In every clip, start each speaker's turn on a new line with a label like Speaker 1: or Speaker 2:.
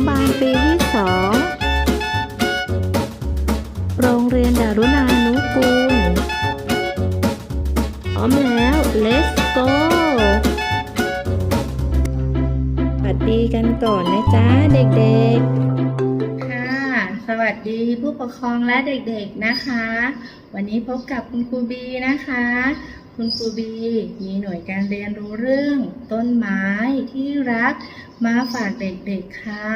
Speaker 1: นุบาลปีที่สองโรงเรียนดารุณานุกูลพร้อมแล้ว let's go สวัสดีกันก่อนนะจ๊ะเด็กๆ
Speaker 2: ค่ะ สวัสดีผู้ปกครองและเด็กๆนะคะ วันนี้พบกับคุณครูบีนะคะ คุณครูบีมีหน่วยการเรียนรู้เรื่องต้นไม้ที่รักมาฝากเด็กๆค่ะ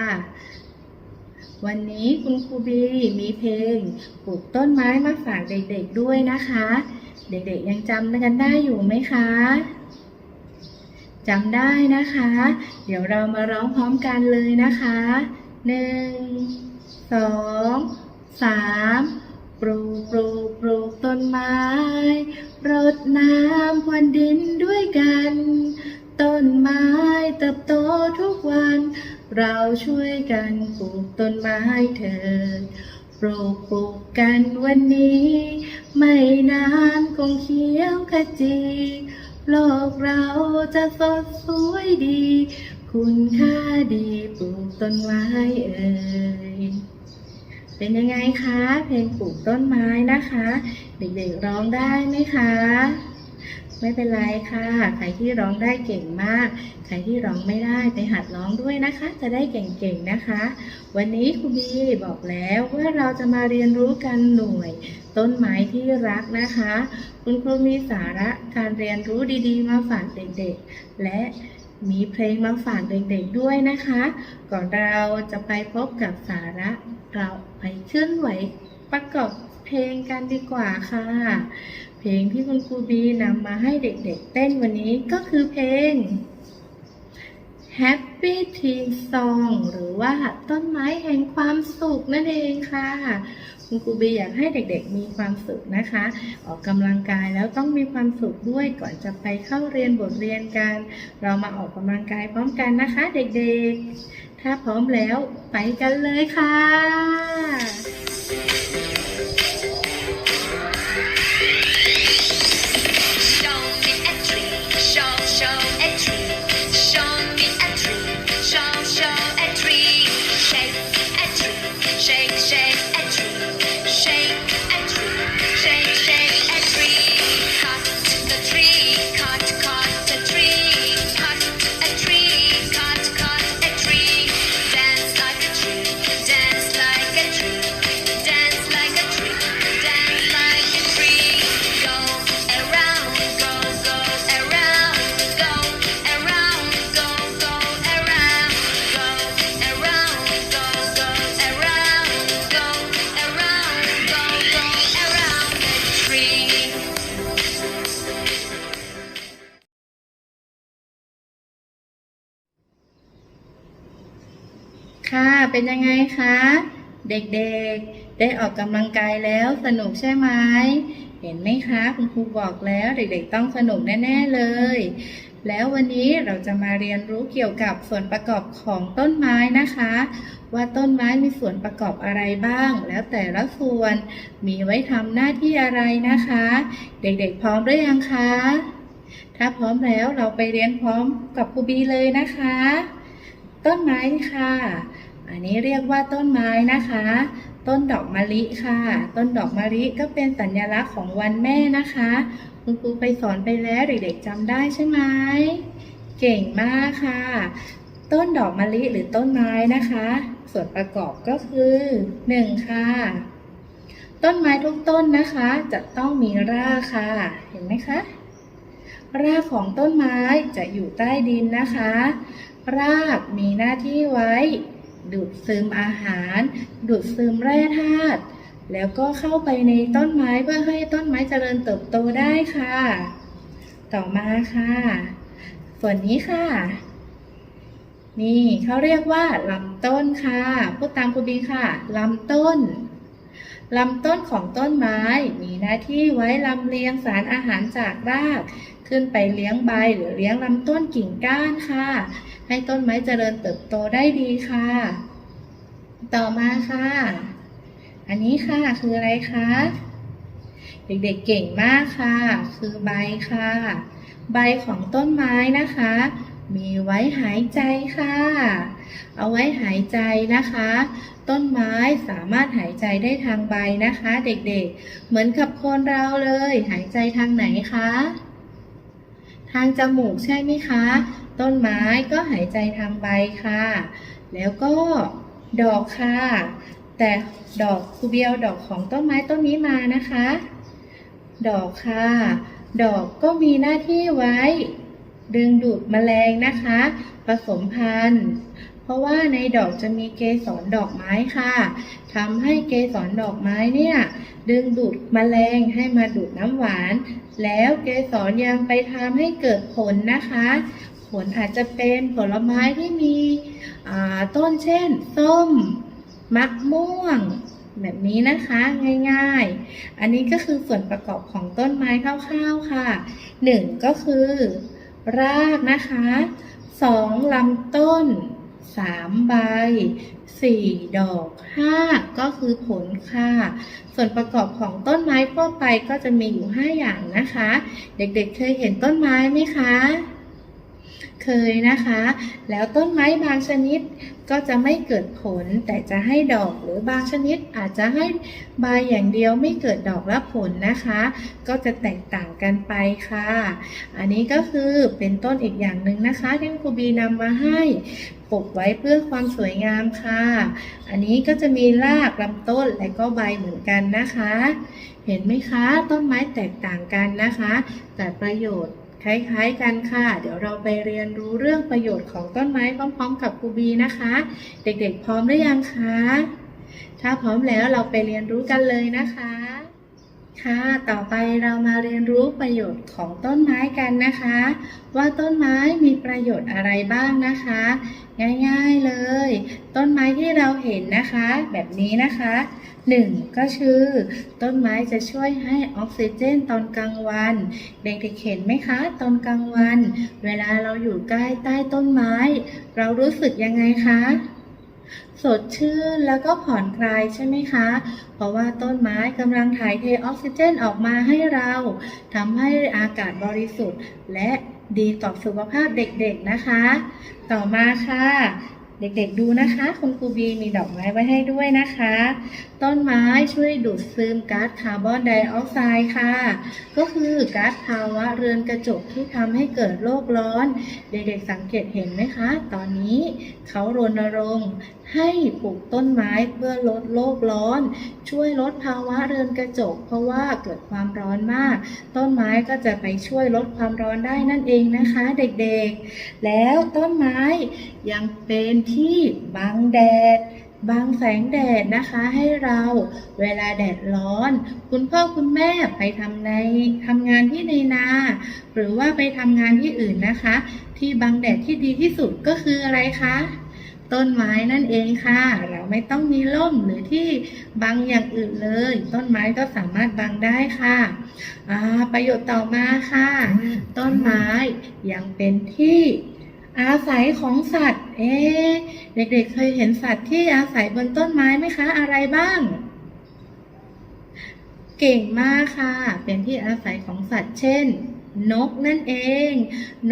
Speaker 2: วันนี้คุณครูบีมีเพลงปลูกต้นไม้มาฝากเด็กๆด้วยนะคะ เด็กๆยังจำกันได้อยู่ไหมคะจำได้นะคะ เดี๋ยวเรามาร้องพร้อมกันเลยนะคะหนึ่งสองสามปลูกปลูกปลูกต้นไม้ รดน้ำพรวนดินด้วยกัน ต้นไม้เติบโตทุกวัน เราช่วยกันปลูกต้นไม้เถิดปลูกปลูกกันวันนี้ ไม่นานคงเขียวขจี โลกเราจะสดสวยดี คุณค่าดีปลูกต้นไม้เอ่ยเป็นยังไงคะ เพลงปลูกต้นไม้นะคะ เด็กๆร้องได้ไหมคะ ไม่เป็นไรค่ะ ใครที่ร้องได้เก่งมาก ใครที่ร้องไม่ได้ไปหัดร้องด้วยนะคะ จะได้เก่งๆนะคะ วันนี้ครูบีบอกแล้วว่าเราจะมาเรียนรู้กันหน่วย ต้นไม้ที่รักนะคะ คุณครูมีสาระการเรียนรู้ดีๆ มาฝากเด็กๆ และมีเพลงมาฝากเด็กๆด้วยนะคะ ก่อนเราจะไปพบกับสาระเราไปเคลื่อนไหว ประกอบเพลงกันดีกว่าค่ะ เพลงที่คุณครูบีนำมาให้เด็กๆเต้นวันนี้ก็คือเพลง Happy Teen Song หรือว่าต้นไม้แห่งความสุขนั่นเองค่ะ คุณครูบีอยากให้เด็กๆมีความสุขนะคะ ออกกำลังกายแล้วต้องมีความสุขด้วยก่อนจะไปเข้าเรียนบทเรียนกัน เรามาออกกำลังกายพร้อมกันนะคะ เด็กๆ ถ้าพร้อมแล้วไปกันเลยค่ะ ค่ะ เป็นยังไงคะ เด็กๆ ได้ออกกำลังกายแล้วสนุกใช่ไหม เห็นไหมคะคุณครูบอกแล้วเด็กๆ ต้องสนุกแน่ๆเลย แล้ววันนี้เราจะมาเรียนรู้เกี่ยวกับส่วนประกอบของต้นไม้นะคะ ว่าต้นไม้มีส่วนประกอบอะไรบ้าง แล้วแต่ละส่วนมีไว้ทำหน้าที่อะไรนะคะ เด็กๆ พร้อมหรือยังคะ ถ้าพร้อมแล้วเราไปเรียนพร้อมกับครูบีเลยนะคะต้นไม้ค่ะ อันนี้เรียกว่าต้นไม้นะคะ ต้นดอกมะลิค่ะ ต้นดอกมะลิก็เป็นสัญลักษณ์ของวันแม่นะคะ คุณครูไปสอนไปแล้วเด็กๆจำได้ใช่ไหมเก่งมากค่ะ ต้นดอกมะลิหรือต้นไม้นะคะ ส่วนประกอบก็คือหนึ่งค่ะ ต้นไม้ทุกต้นนะคะ จะต้องมีรากค่ะ เห็นไหมคะรากของต้นไม้จะอยู่ใต้ดินนะคะ รากมีหน้าที่ไว้ ดูดซึมอาหาร ดูดซึมแร่ธาตุแล้วก็เข้าไปในต้นไม้เพื่อให้ต้นไม้เจริญเติบโตได้ค่ะ ต่อมาค่ะ ส่วนนี้ค่ะ นี่เขาเรียกว่าลำต้นค่ะพูดตามครูบีค่ะลำต้นลำต้นของต้นไม้ มีหน้าที่ไว้ลำเลียงสารอาหารจากราก ขึ้นไปเลี้ยงใบหรือเลี้ยงลำต้นกิ่งก้านค่ะ ให้ต้นไม้เจริญเติบโตได้ดีค่ะ ต่อมาค่ะ อันนี้ค่ะคืออะไรคะเด็กๆเก่งมากค่ะ คือใบค่ะ ใบของต้นไม้นะคะ มีไว้หายใจค่ะ เอาไว้หายใจนะคะ ต้นไม้สามารถหายใจได้ทางใบนะคะ เด็กๆ เหมือนกับคนเราเลย หายใจทางไหนคะ ทางจมูกใช่ไหมคะ ต้นไม้ก็หายใจทางใบค่ะ แล้วก็ดอกค่ะ แต่ดอกคูเบียวดอกของต้นไม้ต้นนี้มานะคะ ดอกค่ะ ดอกก็มีหน้าที่ไว้ ดึงดูดแมลงนะคะ ผสมพันธุ์ เพราะว่าในดอกจะมีเกสรดอกไม้ค่ะทำให้เกสรดอกไม้เนี่ย ดึงดูดแมลงให้มาดูดน้ำหวาน แล้วเกสรยังไปทำให้เกิดผลนะคะ ผลอาจจะเป็นผลไม้ที่มีต้นเช่น ส้มมะม่วง แบบนี้นะคะง่ายๆ อันนี้ก็คือส่วนประกอบของต้นไม้คร่าวๆค่ะหนึ่งก็คือ รากนะคะสองลำต้นสามใบสี่ดอกห้าก็คือผลค่ะ ส่วนประกอบของต้นไม้ทั่วไปก็จะมีอยู่ 5 อย่างนะคะ เด็กๆเคยเห็นต้นไม้ไหมคะ เคยนะคะ แล้วต้นไม้บางชนิดก็จะไม่เกิดผลแต่จะให้ดอกหรือบางชนิดอาจจะให้ใบอย่างเดียวไม่เกิดดอกและผลนะคะ ก็จะแตกต่างกันไปค่ะ อันนี้ก็คือเป็นต้นอีกอย่างหนึ่งนะคะที่ครูบีนำมาให้ปลูกไว้เพื่อความสวยงามค่ะ อันนี้ก็จะมีรากลำต้นและก็ใบเหมือนกันนะคะ เห็นไหมคะ ต้นไม้แตกต่างกันนะคะ แต่ประโยชน์ คล้ายๆกันค่ะ เดี๋ยวเราไปเรียนรู้เรื่องประโยชน์ของต้นไม้พร้อมๆ กับครูบีนะคะ เด็กๆพร้อมหรือยังคะ ถ้าพร้อมแล้วเราไปเรียนรู้กันเลยนะคะ ค่ะ ต่อไปเรามาเรียนรู้ประโยชน์ของต้นไม้กันนะคะ ว่าต้นไม้มีประโยชน์อะไรบ้างนะคะ ง่ายๆเลย ต้นไม้ที่เราเห็นนะคะ แบบนี้นะคะหนึ่งก็คือ ต้นไม้จะช่วยให้ออกซิเจนตอนกลางวัน เด็กๆเห็นไหมคะ ตอนกลางวัน เวลาเราอยู่ใกล้ใต้ต้นไม้ เรารู้สึกยังไงคะ สดชื่นแล้วก็ผ่อนคลายใช่ไหมคะ เพราะว่าต้นไม้กำลังถ่ายเทออกซิเจนออกมาให้เราทำให้อากาศบริสุทธิ์ และดีต่อสุขภาพเด็กๆนะคะ ต่อมาค่ะ เด็กๆดูนะคะ คุณครูบีมีดอกไม้ไว้ให้ด้วยนะคะ ต้นไม้ช่วยดูดซึมก๊าซคาร์บอนไดออกไซด์ค่ะ ก็คือก๊าซภาวะเรือนกระจกที่ทำให้เกิดโลกร้อน เด็กๆสังเกตเห็นไหมคะ ตอนนี้เขารณรงค์ ให้ปลูกต้นไม้เพื่อลดโลกร้อน ช่วยลดภาวะเรือนกระจก เพราะว่าเกิดความร้อนมาก ต้นไม้ก็จะไปช่วยลดความร้อนได้นั่นเองนะคะเด็กๆ แล้วต้นไม้ยังเป็นที่บังแดดบังแสงแดดนะคะให้เราเวลาแดดร้อน คุณพ่อคุณแม่ไปทำในทำงานที่ในนา หรือว่าไปทำงานที่อื่นนะคะ ที่บังแดดที่ดีที่สุดก็คืออะไรคะ ต้นไม้นั่นเองค่ะ เราไม่ต้องมีร่มหรือที่บังอย่างอื่นเลย ต้นไม้ก็สามารถบังได้ค่ะประโยชน์ต่อมาค่ะ ต้นไม้ยังเป็นที่อาศัยของสัตว์ เอ๊ะเด็กๆเคยเห็นสัตว์ที่อาศัยบนต้นไม้ไหมคะ อะไรบ้าง เก่งมากค่ะ เป็นที่อาศัยของสัตว์ เช่น นกนั่นเอง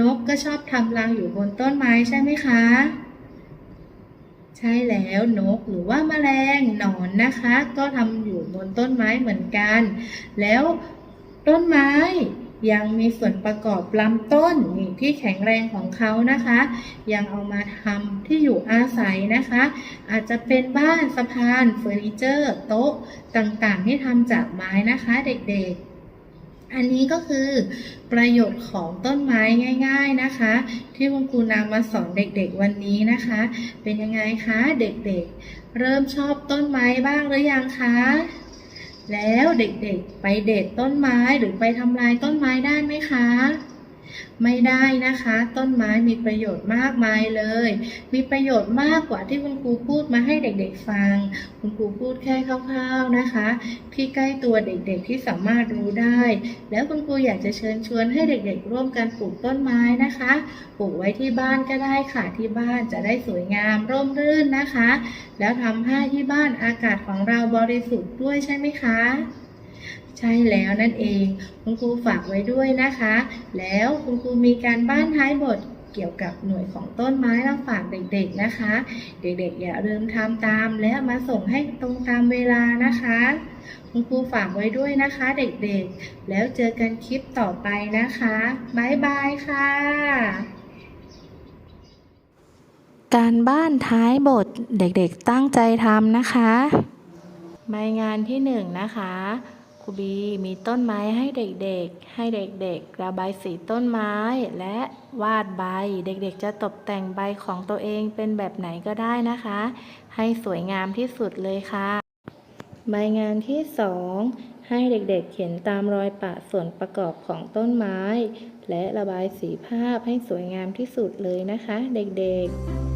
Speaker 2: นกก็ชอบทำรังอยู่บนต้นไม้ใช่ไหมคะ ใช่แล้วนกหรือว่าแมลงหนอนนะคะ ก็ทำอยู่บนต้นไม้เหมือนกัน แล้วต้นไม้ยังมีส่วนประกอบลำต้นนี่ที่แข็งแรงของเขานะคะ ยังเอามาทำที่อยู่อาศัยนะคะ อาจจะเป็นบ้านสะพานเฟอร์นิเจอร์ โต๊ะต่างๆ ที่ทำจากไม้นะคะเด็กๆ อันนี้ก็คือประโยชน์ของต้นไม้ง่าย ๆนะคะ ที่คุณครูนำมาสอนเด็กๆวันนี้นะคะ เป็นยังไงคะเด็กๆ เริ่มชอบต้นไม้บ้างหรือยังคะ แล้วเด็กๆไปเด็ดต้นไม้หรือไปทำลายต้นไม้ได้ไหมคะ ไม่ได้นะคะ ต้นไม้มีประโยชน์มากมายเลย มีประโยชน์มากกว่าที่คุณครูพูดมาให้เด็กๆฟัง คุณครูพูดแค่คร่าวๆนะคะ ที่ใกล้ตัวเด็กๆที่สามารถรู้ได้ แล้วคุณครูอยากจะเชิญชวนให้เด็กๆ ร่วมกันปลูกต้นไม้นะคะ ปลูกไว้ที่บ้านก็ได้ค่ะที่บ้านจะได้สวยงามร่มรื่นนะคะ แล้วทำให้ที่บ้านอากาศของเราบริสุทธิ์ด้วยใช่ไหมคะ
Speaker 3: ใช่แล้วนั่นเอง คุณครูฝากไว้ด้วยนะคะ แล้วคุณครูมีการบ้านท้ายบทเกี่ยวกับหน่วยของต้นไม้มาฝากเด็กๆนะคะ เด็กๆอย่าลืมทำตามและมาส่งให้ตรงตามเวลานะคะ คุณครูฝากไว้ด้วยนะคะเด็กๆ แล้วเจอกันคลิปต่อไปนะคะบ๊ายบายค่ะ
Speaker 2: การบ้านท้ายบทเด็กๆตั้งใจทำนะคะ ใบงานที่หนึ่งนะคะ ครูบีมีต้นไม้ให้เด็กๆ ให้เด็กๆ ระบายสีต้นไม้ และวาดใบ เด็กๆ จะตกแต่งใบของตัวเองเป็นแบบไหนก็ได้นะคะ ให้สวยงามที่สุดเลยค่ะ ใบงานที่สองให้เด็กๆ เขียนตามรอยปะส่วนประกอบของต้นไม้ และระบายสีภาพให้สวยงามที่สุดเลยนะคะ เด็กๆ